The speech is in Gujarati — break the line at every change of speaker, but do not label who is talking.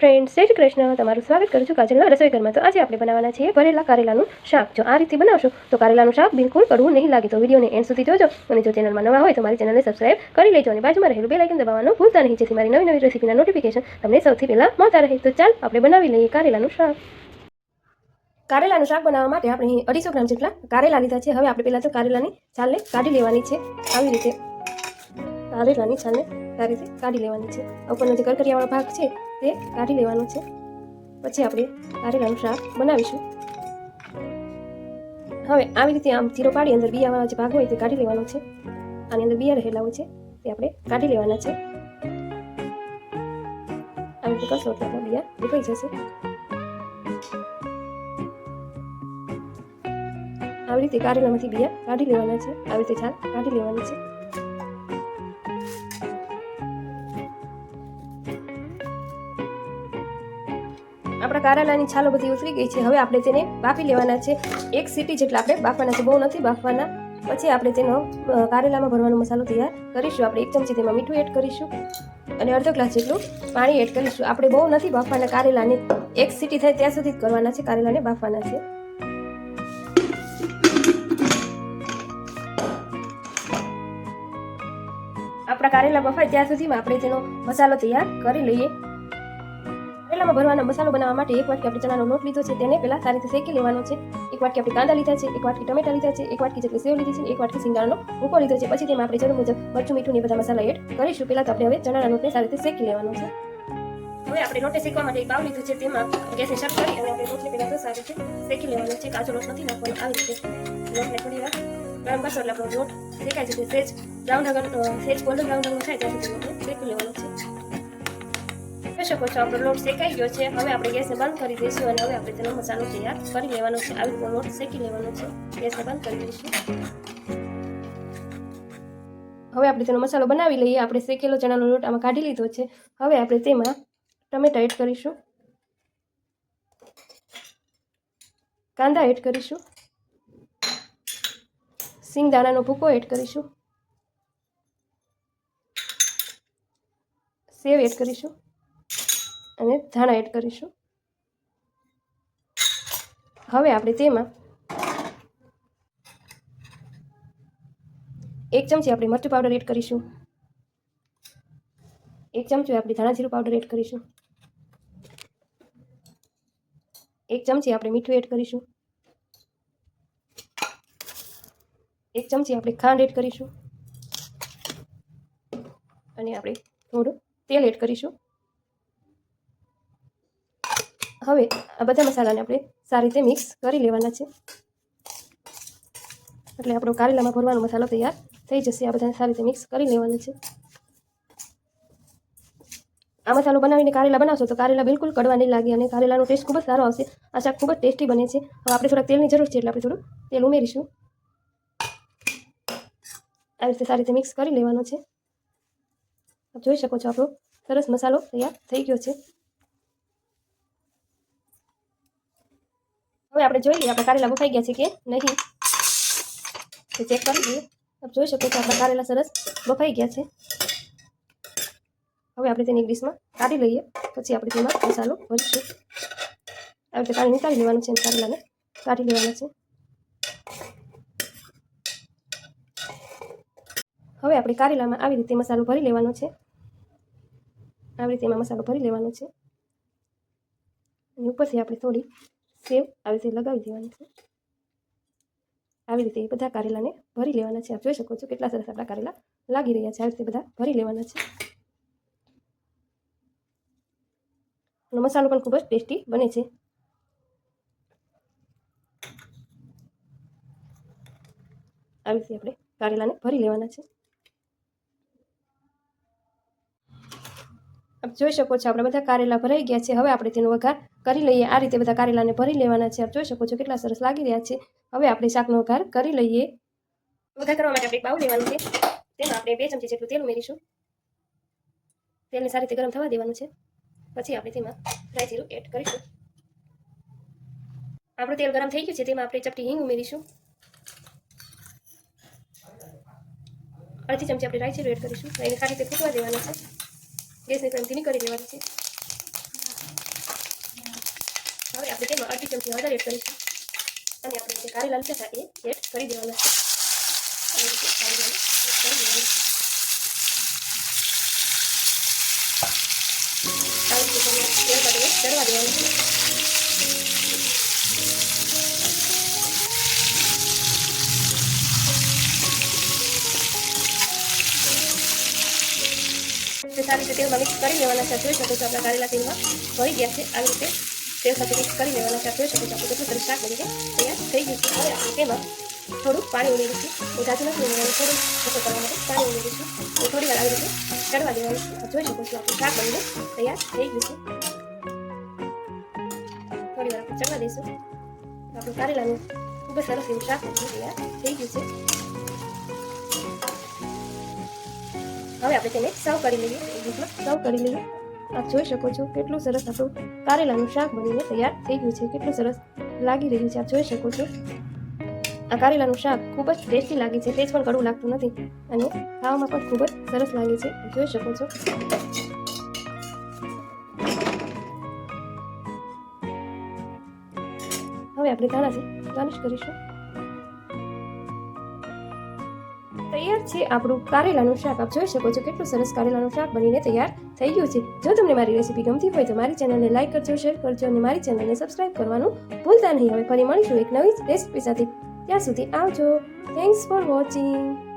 ફ્રેન્ડ શ્રી કૃષ્ણ. તમારું સ્વાગત કરું છું કાજલના રસોઈ ઘરમાં તો આજે આપણે બનાવવાના છીએ ભરેલા કારેલાનું શાક. જો આ રીતે બનાવશો, તો કારેલાનું શાક બિલકુલ કડવું નહીં લાગે. તો વિડીયોને એન્ડ સુધી જોજો. અને જો ચેનલમાં નવા હોય, તો મારી ચેનલને સબસ્ક્રાઇબ કરી લેજો. અને બાજુમાં રહેલું બેલ આઇકન દબાવવાનું ભૂલતા નહીં. જેથી મારી નવી નવી રેસીપીના નોટિફિકેશન તમને સૌથી પહેલાં મળતા રહે. તો ચાલ, આપણે બનાવી લઈએ કારેલાનું શાક. કારેલાનું શાક બનાવવા માટે આપણે અઢીસો ગ્રામ જેટલા કારેલા લીધા છે. હવે આપણે પહેલાં તો કારેલાની છાલને કાઢી લેવાની છે. આવી રીતે. કારેલાની છાલને આ રીતે કાઢી લેવાની છે. ઉપરનો જે કરકરિયાવાળો ભાગ છે, તે કાઢી લેવાનો છે. પછી આપણે આરેલાનું શાક બનાવીશું. હવે આવી રીતે આમ ચીરો પાડી અંદર બિયાવાળા જે ભાગ હોય તે કાઢી લેવાનો છે. આની અંદર બિયા રહેલા હોય છે, તે આપણે કાઢી લેવાના છે. આવી રીતે કરશો એટલે બિયા નીકળી જશે. આવી રીતે કારેલામાંથી બિયા કાઢી લેવાના છે. આવી રીતે છાલ કાઢી લેવાની છે. આપણા કારેલાની છાલો બધી ઉતરી ગઈ છે. હવે આપણે તેને બાફી લેવાના છે. એક સીટી જેટલા આપણે બાફવાના છે. બહુ નથી બાફવાના. પછી આપણે તેનો કારેલામાં ભરવાનો મસાલો તૈયાર કરીશું. આપણે એક ચમચી તેમાં મીઠું એડ કરીશું અને અડધો ગ્લાસ જેટલું પાણી એડ કરીશું. આપણે બહુ નથી બાફવાના કારેલાને. એક સીટી થાય ત્યાં સુધી જ કરવાના છે. કારેલાને બાફવાના છે. આપણા કારેલા બફાય ત્યાં સુધીમાં આપણે તેનો મસાલો તૈયાર કરી લઈએ. કારેલામાં ભરવાનો મસાલો બનાવવા માટે એક વાટકી આપણે ચણાનો લોટ લીધો છે, તેને પહેલાં સારી રીતે શેકી લેવાનો છે. એક વાટકી આપણે કાંદા લીધા છે, એક વાટકી ટમેટા લીધા છે, એક વાટકી જેટલી સેવ લીધી છે, એક વાટકી સિંગાળનો ભૂકો લીધો છે. પછી તેમાં આપણે જરૂર મુજબ મરચું, મીઠું ને બધા મસાલા એડ કરીશું. પહેલાં તો આપણે હવે ચણાના લોટને સારી રીતે શેકી લેવાનો છે. હવે આપણે લોટે શેકવા માટે એક બાવ લીધું છે, તેમાં ગેસને શટ કરી અને આપણે લોટને પહેલાં તો સારી રીતે શેકી લેવાનો છે. કાચો લોટ નથી નાખવાનો, આવી રીતે. લોટને થોડી વાર ગરમ કરશો એટલે આપણો લોટ શેકાય તે સેજ બ્રાઉન રંગ સેજ ગોલ્ડન બ્રાઉન રંગનો થાય ત્યાં સુધી શેકી લેવાનો છે. જોઈ શકો છો, આપણો લોટ શેકાઈ ગયો છે. હવે આપણે ગેસને બંધ કરી દઈશું અને હવે આપણે તેનો મસાલો તૈયાર કરી લેવાનો છે. આવી રીતે લોટ શેકી લેવાનો છે. ગેસને બંધ કરી દઈશું. હવે આપણે તેનો મસાલો બનાવી લઈએ. આપણે શેકેલો ચણાનો લોટ આમાં કાઢી લીધો છે. હવે આપણે તેમાં ટમેટા એડ કરીશું. કાંદા એડ કરીશું. સિંગદાણાનો ભૂકો એડ કરીશું. સેવ એડ કરીશું. અને ધાણા એડ કરીશું. હવે આપણે તેમાં એક ચમચી આપણે મરચું પાવડર એડ કરીશું. એક ચમચી આપણે ધાણા જીરું પાવડર એડ કરીશું. એક ચમચી આપણે મીઠું એડ કરીશું. એક ચમચી આપણે ખાંડ એડ કરીશું. અને આપણે થોડું તેલ એડ કરીશું. હવે આ બધા મસાલાને આપણે સારી રીતે મિક્સ કરી લેવાના છે. એટલે આપણો કારેલામાં ભરવાનો મસાલો તૈયાર થઈ જશે. આ બધાને સારી રીતે મિક્સ કરી લેવાનું છે. આ મસાલો બનાવીને કારેલા બનાવશો તો કારેલા બિલકુલ કડવા નહીં લાગે અને કારેલાનો ટેસ્ટ ખૂબ જ સારો આવશે. આ શાક ખૂબ જ ટેસ્ટી બને છે. હવે આપણે થોડાક તેલની જરૂર છે એટલે આપણે થોડું તેલ ઉમેરીશું. આવી રીતે સારી રીતે મિક્સ કરી લેવાનો છે. જોઈ શકો છો આપણો સરસ મસાલો તૈયાર થઈ ગયો છે. હવે આપણે જોઈ લઈએ, આપણે કારેલા બફાઈ ગયા છે કે નહીં? તો ચેક કરી લઈએ. આપ જોઈ શકો છો, આપણા કારેલા સરસ બફાઈ ગયા છે. હવે આપણે તેની ડીશમાં કાઢી લઈએ, પછી આપણે તેમાં મસાલો ભરીશું. આવી રીતે કાઢી નીકાળી લેવાનું છે કારેલાને કાઢી લેવાના છે. હવે આપણે કારેલામાં આવી રીતે મસાલો ભરી લેવાનો છે. આવી રીતે એમાં મસાલો ભરી લેવાનો છે. અને ઉપરથી આપણે થોડી સેવ આવી રીતે લગાવી દેવાની છે. આવી રીતે બધા કારેલાને ભરી લેવાના છે. આપ જોઈ શકો છો કેટલા સરસ આપણા કારેલા લાગી રહ્યા છે. આવી રીતે બધા ભરી લેવાના છે. અને મસાલો પણ ખૂબ જ ટેસ્ટી બને છે. આવી રીતે આપણે કારેલાને ભરી લેવાના છે. જોઈ શકો છો. આપણે બધા કારેલા ભરાઈ ગયા છે. હવે આપણે તેનો વઘાર કરી લઈએ. આ રીતે બધા કારેલાને ભરી લેવાના છે. આપ જોઈ શકો છો કેટલા સરસ લાગી રહ્યા છે. હવે આપણે શાકનો વઘાર કરી લઈએ. વઘાર કરવા માટે આપણે બાઉ લેવાનું છે. તેમાં આપણે બે ચમચી જેટલું તેલ ઉમેરીશું. તેલને સારી રીતે ગરમ થવા દેવાનું છે. પછી આપણે તેમાં ડ્રાય જીરું એડ કરીશું. આપણું તેલ ગરમ થઈ ગયું છે. તેમાં આપણે ચપટી હિંગ ઉમેરીશું. અડધી ચમચી આપણે રાઈ જીરું એડ કરીશું. એને સારી રીતે ફૂટવા દેવાનું છે. ગેસની ફ્લેમ ધીમી કરી દેવાની છે. હવે આપણે તેમાં અડધી ચમચી વધારે એડ કરીશું. અને આપણે જે કારેલા લીધા એ એડ કરી દેવાના છે. આવી ચડવા દેવાનું. તે સારી રીતે તેલમાં મિક્સ કરી લેવાના છે. જોઈ શકો છો આપણા કારેલા તેલમાં ભરી ગયા છે. આવી રીતે તેલ સાથે મિક્સ કરી લેવાના છે. જોઈ શકો છો આપણે કેટલું સરસ શાક બનીને તૈયાર થઈ ગયું છે. હવે આપણે તેમાં થોડું પાણી ઉમેરીશું. હું જાજુ નથી ઉમેરવાનું. થોડું ઓછો કરવા માટે પાણી ઉમેરીશું. અને થોડી વાર આવી રીતે ચડવા દેવાનું જોઈ શકો છો આપણું શાક બનીને તૈયાર થઈ ગયું છે. થોડી વાર આપણે ચડવા દઈશું. તો આપણું કારેલાનું ખૂબ જ સરસ એવું શાક તૈયાર થઈ ગયું છે. હવે આપણે તેને સર્વ કરી લઈએ. ડીશમાં સર્વ કરી લઈએ. આપ જોઈ શકો છો કેટલું સરસ આપણું કારેલાનું શાક બનીને તૈયાર થઈ ગયું છે. કેટલું સરસ લાગી રહ્યું છે. આપ જોઈ શકો છો. આ કારેલાનું શાક ખૂબ જ ટેસ્ટી લાગે છે. તેજ પણ કડવું લાગતું નથી અને ખાવામાં પણ ખૂબ જ સરસ લાગે છે. જોઈ શકો છો. હવે આપણે ધાણાથી ગાર્નિશ કરીશું. તૈયાર છે આપણું કારેલાનું શાક. આપ જોઈ શકો છો કેટલું સરસ કારેલાનું શાક બનીને તૈયાર થઈ ગયું છે. જો તમને મારી રેસીપી ગમતી હોય તો મારી ચેનલને લાઈક કરજો, શેર કરજો અને મારી ચેનલને સબસ્ક્રાઇબ કરવાનું ભૂલતા નહીં. હવે ફરી મળીશું એક નવી રેસીપી સાથે. ત્યાં સુધી આવજો. Thanks for watching